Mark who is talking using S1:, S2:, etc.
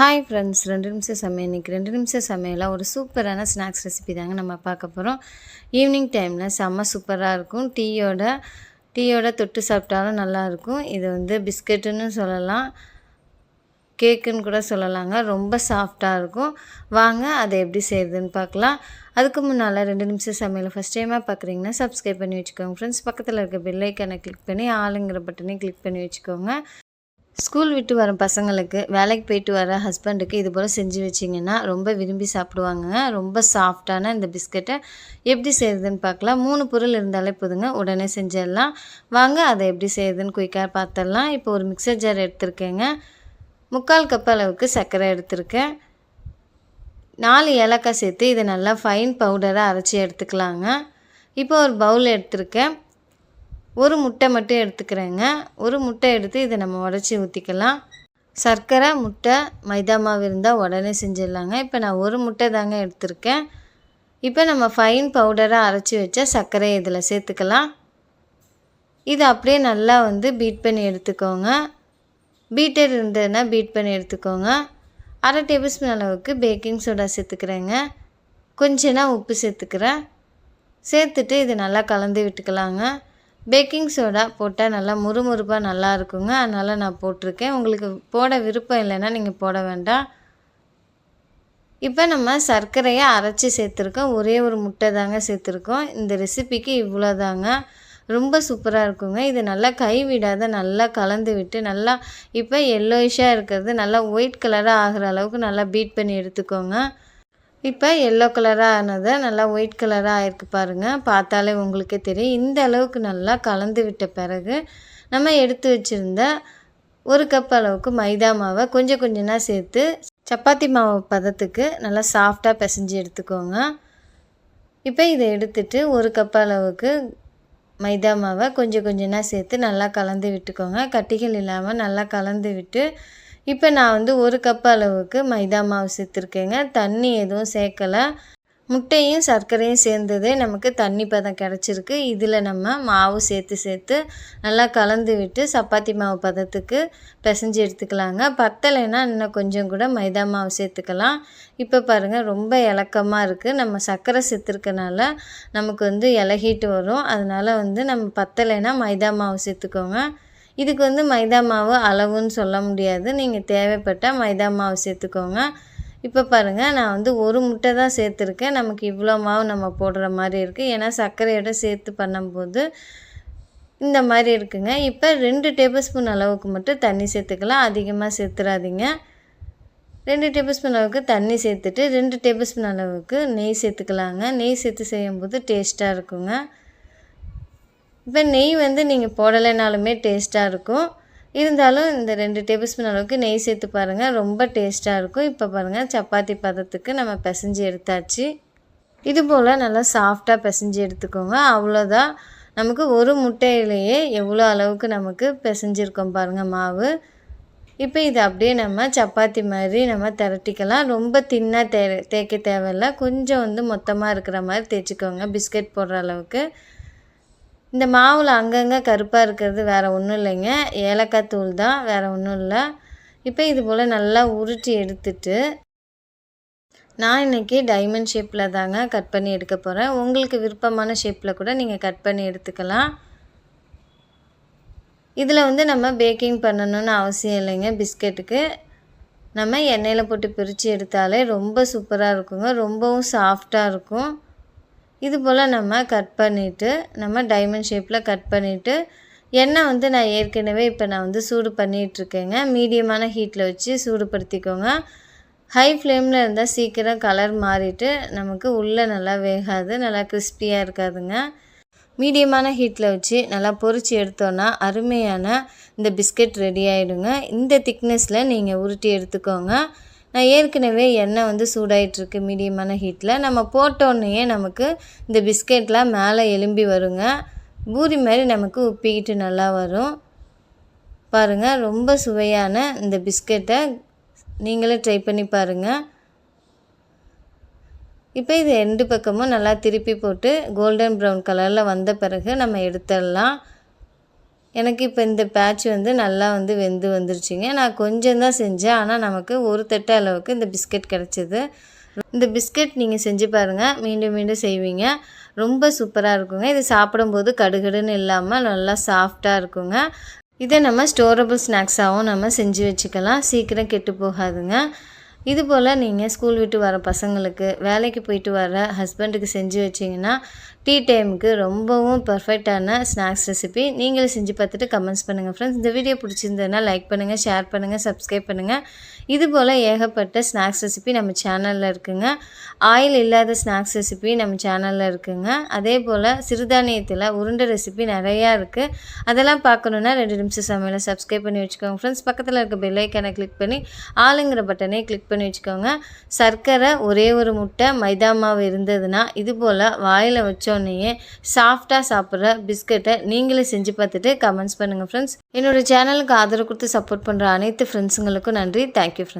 S1: Hi friends ரெண்டு நிமிஷம் சமையல். இன்றைக்கி ரெண்டு நிமிஷம் சமையலாக ஒரு சூப்பரான ஸ்நாக்ஸ் ரெசிபி தாங்க நம்ம பார்க்க போகிறோம் ஈவினிங் டைமில் செம்ம சூப்பராக இருக்கும். டீயோட டீயோட தொட்டு சாப்பிட்டாலும் நல்லாயிருக்கும் இது வந்து பிஸ்கெட்டுன்னு சொல்லலாம். கேக்குன்னு கூட சொல்லலாங்க. ரொம்ப சாஃப்டாக இருக்கும். வாங்க அதை எப்படி செய்கிறதுன்னு பார்க்கலாம். அதுக்கு முன்னால் ரெண்டு நிமிஷம் சமையல் ஃபஸ்ட் டைமாக பார்க்குறீங்கன்னா சப்ஸ்கிரைப் பண்ணி வச்சுக்கோங்க. ஃப்ரெண்ட்ஸ் பக்கத்தில் இருக்க பெல்லைக்கனை கிளிக் பண்ணி ஆளுங்கிற பட்டனையும் கிளிக் பண்ணி வச்சுக்கோங்க. ஸ்கூல் விட்டு வர பசங்களுக்கு வேலைக்கு போயிட்டு வர ஹஸ்பண்டுக்கு இது போல் செஞ்சு வச்சிங்கன்னா ரொம்ப விரும்பி சாப்பிடுவாங்க. ரொம்ப சாஃப்டான இந்த பிஸ்கட்டை எப்படி செய்கிறதுன்னு பார்க்கலாம். மூணு பொருள் இருந்தாலே போதுங்க. உடனே செஞ்சிடலாம். வாங்க அதை எப்படி செய்கிறதுன்னு குயிக்காக பார்த்துடலாம். இப்போ ஒரு மிக்சர் ஜார் எடுத்திருக்கேங்க. முக்கால் கப் அளவுக்கு சர்க்கரை எடுத்திருக்கேன். நாலு ஏலக்காய் சேர்த்து இதை நல்லா ஃபைன் பவுடராக அரைச்சி எடுத்துக்கலாங்க. இப்போ ஒரு பவுல் எடுத்திருக்கேன். ஒரு முட்டை மட்டும் எடுத்துக்கிறேங்க. ஒரு முட்டை எடுத்து இதை நம்ம உடச்சி ஊற்றிக்கலாம் சர்க்கரை முட்டை மைதா மாவு இருந்தால் உடனே செஞ்சிடலாங்க. இப்போ நான் ஒரு முட்டை தாங்க எடுத்திருக்கேன். இப்போ நம்ம ஃபைன் பவுடராக அரைச்சி வச்ச சர்க்கரை இதில் சேர்த்துக்கலாம். இது அப்படியே நல்லா வந்து பீட் பண்ணி எடுத்துக்கோங்க. பீட்டர் இருந்ததுன்னா பீட் பண்ணி எடுத்துக்கோங்க. அரை டேபிள் ஸ்பூன் அளவுக்கு பேக்கிங் சோடா சேர்த்துக்கிறேங்க. கொஞ்சனா உப்பு சேர்த்துக்கிறேன். சேர்த்துட்டு இது நல்லா கலந்து விட்டுக்கலாங்க. பேக்கிங் சோடா போட்டால் நல்லா முறுமுறுப்பாக நல்லா இருக்குங்க. அதனால் நான் போட்டிருக்கேன். உங்களுக்கு போட விருப்பம் இல்லைன்னா நீங்கள் போட வேண்டாம். இப்போ நம்ம சர்க்கரையை அரைச்சி சேர்த்துருக்கோம். ஒரே ஒரு முட்டை தாங்க சேர்த்துருக்கோம். இந்த ரெசிபிக்கு இவ்வளோ தாங்க ரொம்ப சூப்பராக இருக்குங்க. இது நல்லா கைவிடாத நல்லா கலந்து விட்டு நல்லா இப்போ எல்லோயிஷாக இருக்கிறது நல்லா ஒயிட் கலராக ஆகிற அளவுக்கு நல்லா பீட் பண்ணி எடுத்துக்கோங்க. இப்போ எல்லோ கலராக ஆனதை நல்லா ஒயிட் கலராக ஆயிருக்கு பாருங்கள் பார்த்தாலே உங்களுக்கே தெரியும். இந்த அளவுக்கு நல்லா கலந்து விட்ட பிறகு நம்ம எடுத்து வச்சுருந்த ஒரு கப் அளவுக்கு மைதா மாவை கொஞ்சம் கொஞ்சமாக சேர்த்து சப்பாத்தி மாவு பதத்துக்கு நல்லா சாஃப்டாக பிசைஞ்சு எடுத்துக்கோங்க. இப்போ இதை எடுத்துட்டு ஒரு கப் அளவுக்கு மைதா மாவை கொஞ்சம் கொஞ்சமாக சேர்த்து நல்லா கலந்து விட்டுக்கோங்க. கட்டிகள் இல்லாமல் நல்லா கலந்து விட்டு இப்போ நான் வந்து ஒரு கப் அளவுக்கு மைதா மாவு சேர்த்துருக்கேங்க. தண்ணி எதுவும் சேர்க்கலை. முட்டையும் சர்க்கரையும் சேர்ந்ததே. நமக்கு தண்ணி பதம் கிடச்சிருக்கு. இதில் நம்ம மாவு சேர்த்து சேர்த்து நல்லா கலந்து விட்டு சப்பாத்தி மாவு பதத்துக்கு பிசைஞ்சு எடுத்துக்கலாங்க. பத்தலைன்னா இன்னும் கொஞ்சம் கூட மைதா மாவு சேர்த்துக்கலாம். இப்போ பாருங்கள் ரொம்ப இலக்கமாக இருக்குது நம்ம சர்க்கரை சேர்த்துருக்கனால நமக்கு வந்து இலகிட்டு வரும். அதனால் வந்து நம்ம பத்தலைன்னா மைதா மாவு சேர்த்துக்கோங்க. இதுக்கு வந்து மைதா மாவு அளவுன்னு சொல்ல முடியாது. நீங்கள் தேவைப்பட்டால் மைதா மாவு சேர்த்துக்கோங்க. இப்போ பாருங்கள் நான் வந்து ஒரு முட்டை தான் சேர்த்துருக்கேன். நமக்கு இவ்வளோ மாவு நம்ம போடுற மாதிரி இருக்குது ஏன்னா சர்க்கரையோட சேர்த்து பண்ணும்போது இந்த மாதிரி இருக்குங்க. இப்போ ரெண்டு டேபிள் ஸ்பூன் அளவுக்கு மட்டும் தண்ணி சேர்த்துக்கலாம். அதிகமாக சேர்த்துறாதீங்க. ரெண்டு டேபிள் ஸ்பூன் அளவுக்கு தண்ணி சேர்த்துட்டு ரெண்டு டேபிள் ஸ்பூன் அளவுக்கு நெய் சேர்த்துக்கலாங்க. நெய் சேர்த்து செய்யும்போது டேஸ்ட்டாக இருக்குங்க. இப்போ நெய் வந்து நீங்கள் போடலைனாலுமே டேஸ்ட்டாக இருக்கும். இருந்தாலும் இந்த ரெண்டு டேபிள் ஸ்பூன் அளவுக்கு நெய் சேர்த்து பாருங்கள் ரொம்ப டேஸ்ட்டாக இருக்கும். இப்போ பாருங்கள் சப்பாத்தி பதத்துக்கு நம்ம பிசைஞ்சு எடுத்தாச்சு. இது போல் நல்லா சாஃப்டாக பிசைஞ்சு எடுத்துக்கோங்க. அவ்வளோதான் நமக்கு ஒரு முட்டையிலேயே எவ்வளோ அளவுக்கு நமக்கு பிசைஞ்சிருக்கோம் பாருங்கள் மாவு. இப்போ இது அப்படியே நம்ம சப்பாத்தி மாதிரி நம்ம திரட்டிக்கலாம். ரொம்ப தின்னாக தே தேய்க்க தேவையில்ல. கொஞ்சம் வந்து மொத்தமாக இருக்கிற மாதிரி தேய்ச்சிக்கோங்க. பிஸ்கட் போடுற அளவுக்கு. இந்த மாவில் அங்கங்கே கருப்பாக இருக்கிறது வேறு ஒன்றும் இல்லைங்க. ஏலக்காய் தூள் தான் வேறு ஒன்றும் இல்லை. இப்போ இது போல் நல்லா உருட்டி எடுத்துட்டு நான் இன்றைக்கி டைமண்ட் ஷேப்பில் தாங்க கட் பண்ணி எடுக்க போகிறேன் உங்களுக்கு விருப்பமான ஷேப்பில் கூட நீங்கள் கட் பண்ணி எடுத்துக்கலாம். இதில் வந்து நம்ம பேக்கிங் பண்ணணும்னு அவசியம் இல்லைங்க பிஸ்கெட்டுக்கு நம்ம எண்ணெயில் போட்டு பிரித்து எடுத்தாலே ரொம்ப சூப்பராக இருக்குங்க. ரொம்பவும் சாஃப்டாக இருக்கும். இது போல் நம்ம கட் பண்ணிவிட்டு நம்ம டைமண்ட் ஷேப்பில் கட் பண்ணிவிட்டு எண்ணெய் வந்து நான் ஏற்கனவே இப்போ நான் வந்து சூடு பண்ணிகிட்ருக்கேங்க மீடியமான ஹீட்டில் வச்சு சூடுபடுத்திக்கோங்க. ஹை ஃப்ளேமில் இருந்தால் சீக்கிரம் கலர் மாறிட்டு நமக்கு உள்ளே நல்லா வேகாது நல்லா கிறிஸ்பியாக இருக்காதுங்க. மீடியமான ஹீட்டில் வச்சு நல்லா பொறிச்சு எடுத்தோன்னா அருமையான இந்த பிஸ்கட் ரெடி ஆகிடுங்க இந்த திக்னஸில் நீங்கள் உருட்டி எடுத்துக்கோங்க. நான் ஏற்கனவே எண்ணெய் வந்து சூடாயிட்ருக்கு மீடியமான ஹீட்டில் நம்ம போட்டோன்னே நமக்கு இந்த பிஸ்கெட்லாம் மேலே எலும்பி வருங்க. பூரி மாதிரி நமக்கு உப்பிக்கிட்டு நல்லா வரும். பாருங்கள் ரொம்ப சுவையான இந்த பிஸ்கெட்டை நீங்களே ட்ரை பண்ணி பாருங்கள் இப்போ இது ரெண்டு பக்கமும் நல்லா திருப்பி போட்டு கோல்டன் ப்ரௌன் கலரில் வந்த பிறகு நம்ம எடுத்துடலாம். எனக்கு இப்போ இந்த பேட்ச் வந்து நல்லா வந்து வெந்து வந்துருச்சுங்க. நான் கொஞ்சம் தான் செஞ்சேன். ஆனால் நமக்கு ஒரு தட்டு அளவுக்கு இந்த பிஸ்கட் கிடச்சிது. இந்த பிஸ்கட் நீங்கள் செஞ்சு பாருங்கள் மீண்டும் மீண்டும் செய்வீங்க. ரொம்ப சூப்பராக இருக்குங்க. இது சாப்பிடும்போது கடுகடுன்னு இல்லாமல் நல்லா சாஃப்டாக இருக்குங்க. இதை நம்ம ஸ்டோரபிள் ஸ்நாக்ஸாகவும் நம்ம செஞ்சு வச்சுக்கலாம். சீக்கிரம் கெட்டு போகாதுங்க. இதுபோல் நீங்கள் ஸ்கூல் விட்டு வர பசங்களுக்கு வேலைக்கு போயிட்டு வர ஹஸ்பண்டுக்கு செஞ்சு வச்சிங்கன்னா டீ டைமுக்கு ரொம்பவும் பர்ஃபெக்டான ஸ்நாக்ஸ் ரெசிபி நீங்களும் செஞ்சு பார்த்துட்டு கமெண்ட்ஸ் பண்ணுங்கள் ஃப்ரெண்ட்ஸ் இந்த வீடியோ பிடிச்சிருந்ததுன்னா லைக் பண்ணுங்கள் ஷேர் பண்ணுங்கள் சப்ஸ்கிரைப் பண்ணுங்கள் இது போல் ஏகப்பட்ட ஸ்நாக்ஸ் ரெசிபி நம்ம சேனலில் இருக்குங்க. ஆயில் இல்லாத ஸ்நாக்ஸ் ரெசிபி நம்ம சேனலில் இருக்குங்க. அதே போல் சிறுதானியத்தில் உருண்டை ரெசிபி நிறையா இருக்குது அதெல்லாம் பார்க்கணுன்னா ரெண்டு நிமிஷம் சமையலை சப்ஸ்கிரைப் பண்ணி வச்சுக்கோங்க ஃப்ரெண்ட்ஸ் பக்கத்தில் இருக்க பெல் கிளிக் பண்ணி ஆளுங்கிற பட்டனை கிளிக் பண்ணி வச்சுக்கோங்க. சர்க்கரை ஒரே ஒரு முட்டை மைதா மாவு இருந்ததுன்னா இது போல் வாயில் வச்சோடனேயே சாஃப்டாக சாப்பிட்ற பிஸ்கட்டை நீங்களே செஞ்சு பார்த்துட்டு கமெண்ட்ஸ் பண்ணுங்கள் ஃப்ரெண்ட்ஸ் என்னோடய சேனலுக்கு ஆதரவு கொடுத்து சப்போர்ட் பண்ணுற அனைத்து ஃப்ரெண்ட்ஸுங்களுக்கும் நன்றி. Thank you friends